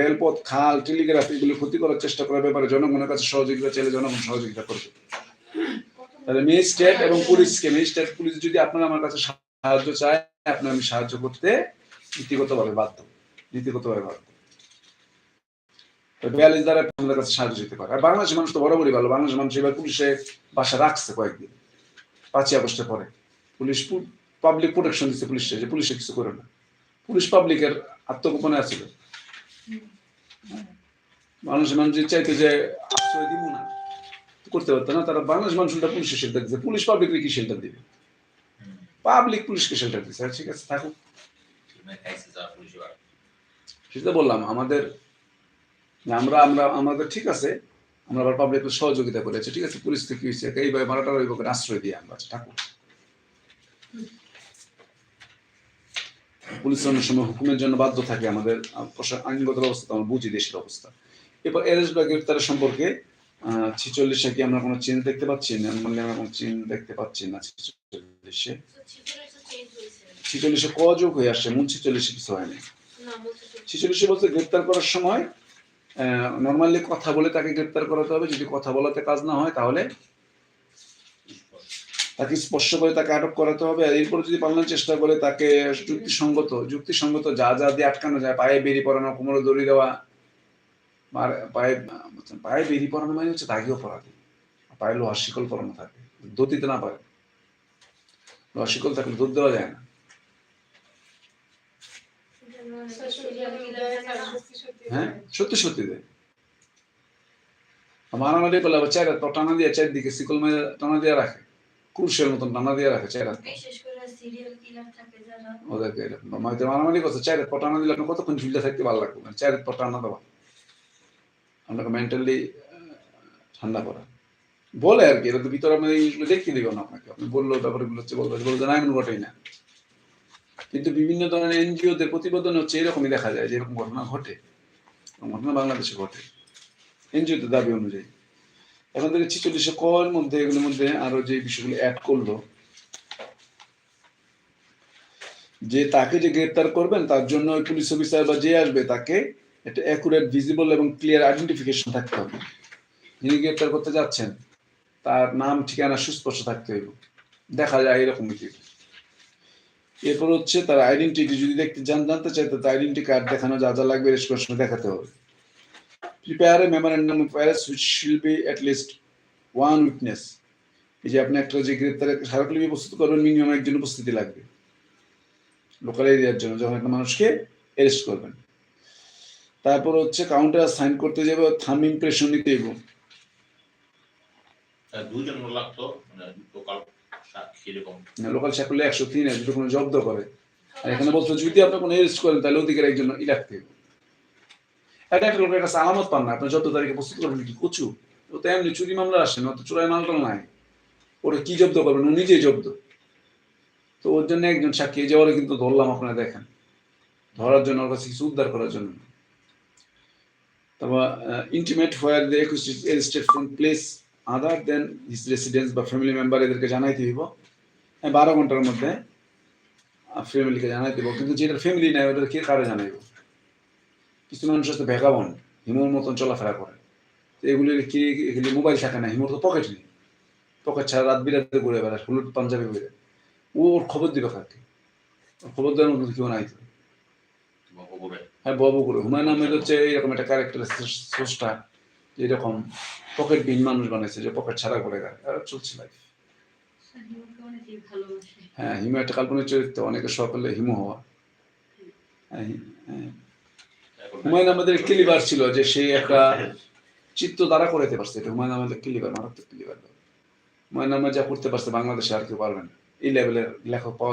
রেলপথ, খাল, টেলিগ্রাফ, এগুলো ক্ষতি করার চেষ্টা করার ব্যাপারে জনগণের কাছে সহযোগিতা চাইলে জনগণ সহযোগিতা করবে। তাহলে এবং পুলিশকে পুলিশ যদি আপনারা আমার কাছে সাহায্য চায়, আপনার আমি সাহায্য করতে নীতিগতভাবে বাধ্য নীতিগতভাবে বাধ্য। বিয়াল্লিশ দ্বারা আপনাদের কাছে সাহায্য পারে। আর বাংলাদেশের মানুষ তো বরাবরই ভালো বাংলাদেশের মানুষ এবার পুলিশে বাসা রাখছে কয়েকদিন, পাঁচই পরে। পুলিশ পাবলিক প্রোটেকশন দিচ্ছে পুলিশে, যে পুলিশে কিছু করে না। পুলিশ পাবলিকের আত্মগোপনে আছিল মানুষ মানুষ যে চাইতে যে আশ্রয় দিব না, করতে পারতো না, তারা বাংলাদেশ মানুষ পুলিশের শেল্টার দিচ্ছে পুলিশ পাবলিক কি শেল্টার দিবে? পাবলিক পুলিশকে শেল্টার দিচ্ছে ঠিক আছে, থাকুক। সেটা বললাম, আমাদের আমরা আমরা আমাদের ঠিক আছে। আমরা আবার পাবলিকের সহযোগিতা করেছি। ঠিক আছে, পুলিশ থেকে কি হয়েছে? এইভাবে মারাটা ওই আশ্রয় দিয়ে আমরা ঠাকুর পুলিশ সময় হুকুমের জন্য বাধ্য থাকে আমাদের আইনগত ব্যবস্থা তো আমরা বুঝি দেশের অবস্থা। এরপর বা সম্পর্কে ছিচল্লিশে কি আমরা কোনো চিহ্ন দেখতে পাচ্ছি? না বললে আমরা কোনো চিহ্ন দেখতে পাচ্ছি না ছিচল্লিশে। ছিচল্লিশে ক যোগ হয়ে আসছে? মূল ছিচল্লিশে কিছু হয়নি ছিচল্লিশে বলতে গ্রেপ্তার করার সময় নর্মালি কথা বলে তাকে গ্রেপ্তার করাতে হবে। যদি কথা বলাতে কাজ না হয় তাহলে তাকে স্পর্শ করে তাকে আটক করাতে হবে আর এরপর যদি পালানোর চেষ্টা করে তাকে যুক্তিসঙ্গত যুক্তিসঙ্গত যা যা দিয়ে আটকানো যায়, পায়ে বেরিয়ে পড়ানো কোমরে দড়ি দেওয়া পায়ে পায়ে বেরিয়ে পড়ানো মানে হচ্ছে দাগি অপরাধী পায়ে লোহার শিকল পরানো থাকে দৌড় দিতে না পারে। লোহার শিকল থাকলে দৌড় দেওয়া যায় না। হ্যাঁ সত্যি সত্যি দেয়। মারামারি করলে আবার টানা দিয়ে চারদিকে শিকল মেরে টানা দিয়ে রাখে। কুরশের মতন টানা দিয়ে রাখে যারা। ওদেরকে মাইতে মারামারি করছে চার পটানা দিলে আপনি কতক্ষণ ঝুলতে থাকতে ভালো লাগবে? না চার পটানা দেওয়া আপনাকে মেন্টালি ঠান্ডা করা। বলে আর কি এটা তো ভিতরে আমি এইগুলো দেখিয়ে দিব না আপনাকে। আপনি বলল ব্যাপারগুলো হচ্ছে বলব বলব না এমন ঘটেই না। কিন্তু বিভিন্ন ধরনের এনজিওদের প্রতিবেদন হচ্ছে এরকমই দেখা যায় যে এরকম ঘটনা ঘটে। ঘটনা বাংলাদেশে ঘটে। এনজিওদের দাবি অনুযায়ী। এখন থেকে ছিচল্লিশে কয়ের মধ্যে, এগুলোর মধ্যে আরও যে বিষয়গুলো অ্যাড করল, যে তাকে যে গ্রেপ্তার করবেন, তার জন্য পুলিশ অফিসার বা যে আসবে, তাকে একটা অ্যাকুরেট ভিজিবল এবং ক্লিয়ার আইডেন্টিফিকেশন থাকতে হবে। যিনি গ্রেপ্তার করতে যাচ্ছেন, তার নাম, ঠিকানা, সুস্পষ্ট থাকতে হবে দেখা যায় এরকম কিছু এরপর হচ্ছে তার আইডেন্টিটি যদি দেখতে জান জানতে চাই তো আইডেন্টি কার্ড দেখানো, যা যা লাগবে সময় দেখাতে হবে। Prepare a memorandum of arrest which shall be at least one witness এই যে আপনি একটা যে গ্রেপ্তারের স্মারকলিপি প্রস্তুত করবেন মিনিমাম একজন উপস্থিতি লাগবে। লোকাল এরিয়ার জন্য যখন একটা মানুষকে অ্যারেস্ট করবেন। তারপর হচ্ছে কাউন্টার সাইন করতে যাবে থাম ইমপ্রেশন নিতে এবং লাগতো মানে লোকাল সাক্ষী এরকম। লোকাল একশো তিন যদি কোনো জব্দ করে। আর এখানে বলছো যদি আপনি কোনো অ্যারেস্ট করেন তাহলে ওদিকের একজন ই রাখতে হবে এটা একটা কাছে আলামত পান না। আপনি যত তারিখে প্রস্তুত করবেন, কি কচু? ও তো এমনি চুরি মামলা আসে না ও তো চোরাই মামলা নাই। ওরা কি জব্দ করবেন? ও নিজেই জব্দ। তো ওর জন্য একজন সাক্ষী, এই যে ওরা কিন্তু ধরলাম, আপনারা দেখেন। ধরার জন্য ওর কাছে কিছু উদ্ধার করার জন্য। তারপর intimate where the accused arrested from place other than his residence বা ফ্যামিলি মেম্বার এদেরকে জানাইতে দিব হ্যাঁ বারো ঘণ্টার মধ্যে ফ্যামিলিকে জানাই দিব কিন্তু যেটা ফ্যামিলি নাই ওদের কে কারে জানাইব? কিছু মানুষ আছে ভেগাবন হিমুর মতন চলাফেরা করে। তো এগুলির কি এগুলি মোবাইল থাকে না হিমুর তো পকেট নেই। পকেট ছাড়া রাত বিরাতে ঘুরে বেড়ায় হলুদ পাঞ্জাবি ঘুরে ও ওর খবর দিবে কাকে? খবর দেওয়ার মতো কেউ নাই তো। হ্যাঁ বাবু করে হুমায়ুন আহমেদ হচ্ছে এরকম একটা ক্যারেক্টার স্রষ্টা এরকম পকেট বিন মানুষ বানাইছে যে পকেট ছাড়া করে গায় আর চলছে লাইফ হ্যাঁ হিমু একটা কাল্পনিক চরিত্র অনেকে সকলে হিমু হওয়া। হ্যাঁ, হ্যাঁ। হুমায়ুন আহমেদের কিলিবার ছিল যে সে একটা চিত্র দ্বারা করাতে পারছে। এটা হুমায়ুন আহমেদের কিলিবার মারাত্মক লিভার হুমায়ুন আহমেদ যা করতে পারছে বাংলাদেশে আর কেউ পারবে না। এই লেভেলের লেখক পাওয়া